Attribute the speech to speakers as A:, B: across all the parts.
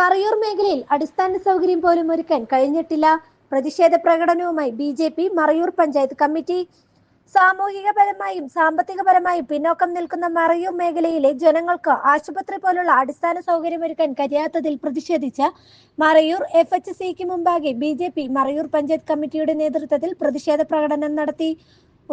A: മറയൂർ മേഖലയിൽ അടിസ്ഥാന സൗകര്യം പോലും ഒരുക്കാൻ കഴിഞ്ഞിട്ടില്ല. പ്രതിഷേധ പ്രകടനവുമായി B J P Marayur panchayat committee. സാമൂഹികപരമായും സാമ്പത്തികപരമായും പിന്നോക്കം നിൽക്കുന്ന മറയൂർ മേഖലയിലെ ജനങ്ങൾക്ക് ആശുപത്രി പോലുള്ള അടിസ്ഥാന സൗകര്യമൊരുക്കാൻ കഴിയാത്തതിൽ പ്രതിഷേധിച്ച മറയൂർ എഫ് എച്ച് സിക്ക് മുമ്പാകെ B J P Marayur panchayat കമ്മിറ്റിയുടെ നേതൃത്വത്തിൽ പ്രതിഷേധ പ്രകടനം നടത്തി.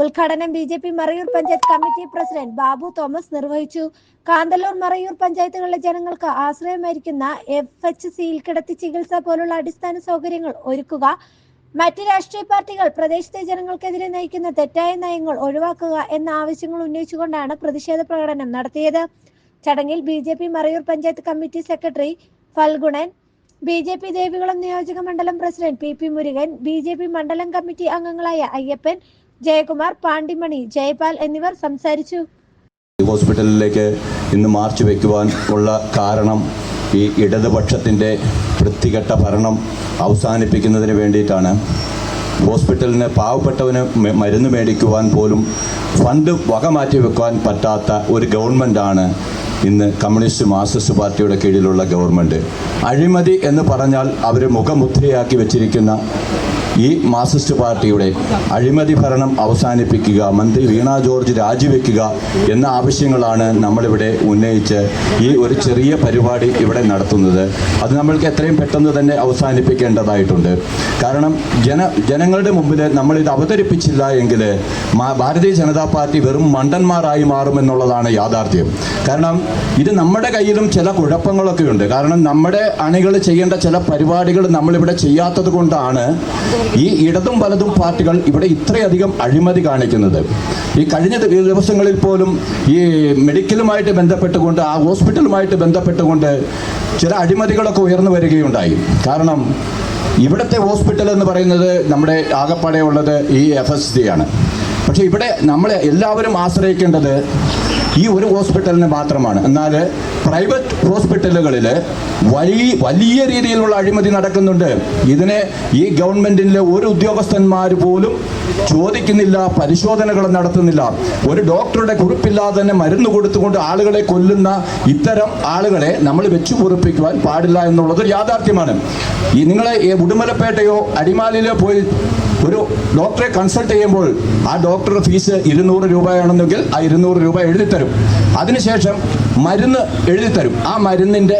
A: ഉദ്ഘാടനം B J P Marayur panchayat committee president Babu Thomas നിർവഹിച്ചു. കാന്തല്ലൂർ മറയൂർ പഞ്ചായത്തുകളിലെ ജനങ്ങൾക്ക് ആശ്രയമായിരിക്കുന്ന എഫ് എച്ച് സിയിൽ കിടത്തി ചികിത്സ പോലുള്ള അടിസ്ഥാന സൗകര്യങ്ങൾ ഒരുക്കുക. മറ്റ് രാഷ്ട്രീയ പാർട്ടികൾ പ്രദേശത്തെ ജനങ്ങൾക്കെതിരെ നയിക്കുന്ന തെറ്റായ നയങ്ങൾ ഒഴിവാക്കുക എന്ന ആവശ്യങ്ങൾ ഉന്നയിച്ചുകൊണ്ടാണ് പ്രതിഷേധ പ്രകടനം നടത്തിയത്. ചടങ്ങിൽ B J P Marayur panchayat committee secretary Phalgunan B J P Devikulam നിയോജക മണ്ഡലം president P P Murugan B J P മണ്ഡലം കമ്മിറ്റി അംഗങ്ങളായ അയ്യപ്പൻ ജയകുമാർ പാണ്ടിമണി ജയപാൽ എന്നിവർ സംസാരിച്ചു.
B: ഹോസ്പിറ്റലിലേക്ക് ഇന്ന് മാർച്ച് വയ്ക്കുവാൻ ഉള്ള കാരണം ഈ ഇടതുപക്ഷത്തിന്റെ വൃത്തികെട്ട ഭരണം അവസാനിപ്പിക്കുന്നതിന് വേണ്ടിയിട്ടാണ്. ഹോസ്പിറ്റലിന് പാവപ്പെട്ടവന് മരുന്ന് മേടിക്കുവാൻ പോലും ഫണ്ട് വക മാറ്റി വെക്കുവാൻ പറ്റാത്ത ഒരു ഗവൺമെന്റാണ് ഇന്ന് കമ്മ്യൂണിസ്റ്റ് മാർക്സിസ്റ്റ് പാർട്ടിയുടെ കീഴിലുള്ള ഗവൺമെന്റ്. അഴിമതി എന്ന് പറഞ്ഞാൽ അവർ മുഖമുദ്രയാക്കി വെച്ചിരിക്കുന്ന ഈ മാർസിസ്റ്റ് പാർട്ടിയുടെ അഴിമതി ഭരണം അവസാനിപ്പിക്കുക മന്ത്രി വീണ ജോർജ് രാജിവെക്കുക എന്ന ആവശ്യങ്ങളാണ് നമ്മളിവിടെ ഉന്നയിച്ച് ഈ ഒരു ചെറിയ പരിപാടി ഇവിടെ നടത്തുന്നത്. അത് നമ്മൾക്ക് എത്രയും പെട്ടെന്ന് തന്നെ അവസാനിപ്പിക്കേണ്ടതായിട്ടുണ്ട്. കാരണം ജന ജനങ്ങളുടെ മുമ്പിൽ നമ്മളിത് അവതരിപ്പിച്ചില്ല എങ്കിൽ ഭാരതീയ ജനതാ പാർട്ടി വെറും മണ്ടന്മാരായി മാറുമെന്നുള്ളതാണ് യാഥാർത്ഥ്യം. കാരണം ഇത് നമ്മുടെ കയ്യിലും ചില കുഴപ്പങ്ങളൊക്കെ ഉണ്ട് കാരണം നമ്മുടെ അണികൾ ചെയ്യേണ്ട ചില പരിപാടികൾ നമ്മളിവിടെ ചെയ്യാത്തത് കൊണ്ടാണ് ഈ ഇടതും വലതും പാർട്ടികൾ ഇവിടെ ഇത്രയധികം അഴിമതി കാണിക്കുന്നത്. ഈ കഴിഞ്ഞ ദിവസങ്ങളിൽ പോലും ഈ മെഡിക്കലുമായിട്ട് ബന്ധപ്പെട്ടുകൊണ്ട് ആ ഹോസ്പിറ്റലുമായിട്ട് ബന്ധപ്പെട്ടുകൊണ്ട് ചില അഴിമതികളൊക്കെ ഉയർന്നു വരികയുണ്ടായി. കാരണം ഇവിടുത്തെ ഹോസ്പിറ്റൽ എന്ന് പറയുന്നത് നമ്മുടെ ആകപ്പാടെ ഉള്ളത് ഈ എഫ് എസ് സി ആണ്. പക്ഷേ ഇവിടെ നമ്മൾ എല്ലാവരും ആശ്രയിക്കേണ്ടത് ഈ ഒരു ഹോസ്പിറ്റലിന് മാത്രമാണ്. എന്നാൽ പ്രൈവറ്റ് ഹോസ്പിറ്റലുകളിൽ വലിയ വലിയ രീതിയിലുള്ള അഴിമതി നടക്കുന്നുണ്ട്. ഇതിനെ ഈ ഗവൺമെന്റിലെ ഒരു ഉദ്യോഗസ്ഥന്മാർ പോലും ചോദിക്കുന്നില്ല പരിശോധനകൾ നടത്തുന്നില്ല. ഒരു ഡോക്ടറുടെ കുറിപ്പില്ലാതെ തന്നെ മരുന്ന് കൊടുത്തുകൊണ്ട് ആളുകളെ കൊല്ലുന്ന ഇത്തരം ആളുകളെ നമ്മൾ വെച്ചു പൊറിപ്പിക്കുവാൻ പാടില്ല എന്നുള്ളത് യാഥാർത്ഥ്യമാണ്. ഈ നിങ്ങളെ ഉടുമലപ്പേട്ടയോ അടിമാലിയിലോ പോയി ഒരു ഡോക്ടറെ കൺസൾട്ട് ചെയ്യുമ്പോൾ ആ ഡോക്ടറുടെ ഫീസ് ഇരുന്നൂറ് രൂപയാണെന്നെങ്കിൽ ആ ഇരുന്നൂറ് രൂപ എഴുതി തരും അതിനുശേഷം മരുന്ന് എഴുതി തരും ആ മരുന്നിന്റെ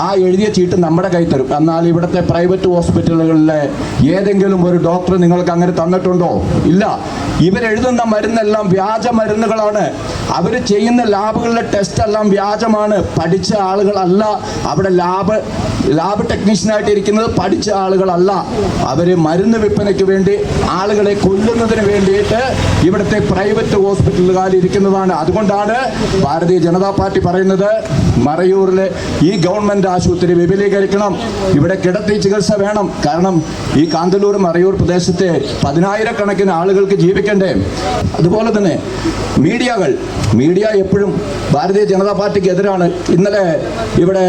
B: ആ എഴുതിയ ചീട്ട് നമ്മുടെ കൈ തരും. എന്നാൽ ഇവിടുത്തെ പ്രൈവറ്റ് ഹോസ്പിറ്റലുകളിലെ ഏതെങ്കിലും ഒരു ഡോക്ടർ നിങ്ങൾക്ക് അങ്ങനെ തന്നിട്ടുണ്ടോ? ഇല്ല. ഇവരെഴുതുന്ന മരുന്നെല്ലാം വ്യാജ മരുന്നുകളാണ്. അവർ ചെയ്യുന്ന ലാബുകളിലെ ടെസ്റ്റ് എല്ലാം വ്യാജമാണ്. പഠിച്ച ആളുകളല്ല. അവിടെ ലാബ് ലാബ് ടെക്നീഷ്യനായിട്ട് ഇരിക്കുന്നത് പഠിച്ച ആളുകളല്ല. അവർ മരുന്ന് വിൽപ്പനയ്ക്ക് വേണ്ടി ആളുകളെ കൊല്ലുന്നതിന് വേണ്ടിയിട്ട് ഇവിടുത്തെ പ്രൈവറ്റ് ഹോസ്പിറ്റലുകാർ ഇരിക്കുന്നതാണ്. അതുകൊണ്ടാണ് ഭാരതീയ ജനതാ പാർട്ടി പറയുന്നത് മറയൂരിലെ ഈ ഗവൺമെന്റ് ആശുപത്രി വിപുലീകരിക്കണം. ഇവിടെ കിടത്തി ചികിത്സ വേണം. കാരണം ഈ കാന്തല്ലൂർ മറയൂർ പ്രദേശത്തെ പതിനായിരക്കണക്കിന് ആളുകൾക്ക് ജീവിക്കണ്ടേ? അതുപോലെ തന്നെ മീഡിയകൾ മീഡിയ എപ്പോഴും ഭാരതീയ ജനതാ പാർട്ടിക്ക് എതിരാണ്. ഇന്നലെ ഇവിടെ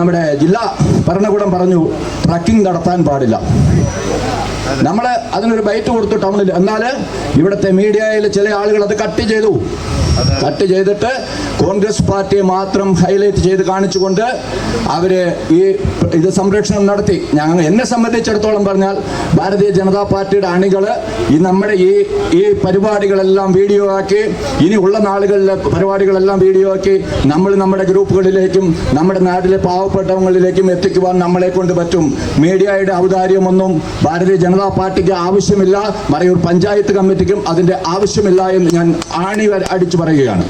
B: നമ്മുടെ ജില്ലാ ഭരണകൂടം പറഞ്ഞു ട്രക്കിംഗ് നടത്താൻ പാടില്ല. നമ്മൾ അതിനൊരു ബൈറ്റ് കൊടുത്തു ടൗണിൽ എന്നാൽ ഇവിടുത്തെ മീഡിയയിൽ ചില ആളുകൾ അത് കട്ട് ചെയ്തു. കട്ട് ചെയ്തിട്ട് കോൺഗ്രസ് പാർട്ടിയെ മാത്രം ഹൈലൈറ്റ് ചെയ്ത് കാണിച്ചുകൊണ്ട് അവർ ഈ ഇത് സംരക്ഷണം നടത്തി. ഞങ്ങൾ എന്നെ സംബന്ധിച്ചിടത്തോളം പറഞ്ഞാൽ ഭാരതീയ ജനതാ പാർട്ടിയുടെ അണികൾ ഈ നമ്മുടെ ഈ ഈ പരിപാടികളെല്ലാം വീഡിയോ ആക്കി ഇനി ഉള്ള നാളുകളിലെ പരിപാടികളെല്ലാം വീഡിയോ ആക്കി നമ്മൾ നമ്മുടെ ഗ്രൂപ്പുകളിലേക്കും നമ്മുടെ നാട്ടിലെ പാവപ്പെട്ടവങ്ങളിലേക്കും എത്തിക്കുവാൻ നമ്മളെ കൊണ്ട് പറ്റും. മീഡിയയുടെ ഔദാര്യമൊന്നും ഭാരതീയ ജനതാ പാർട്ടിക്ക് ആവശ്യമില്ല. മറയൂർ പഞ്ചായത്ത് കമ്മിറ്റിക്കും അതിന്റെ ആവശ്യമില്ല എന്ന് ഞാൻ ആണി അടിച്ചു പറയുകയാണ്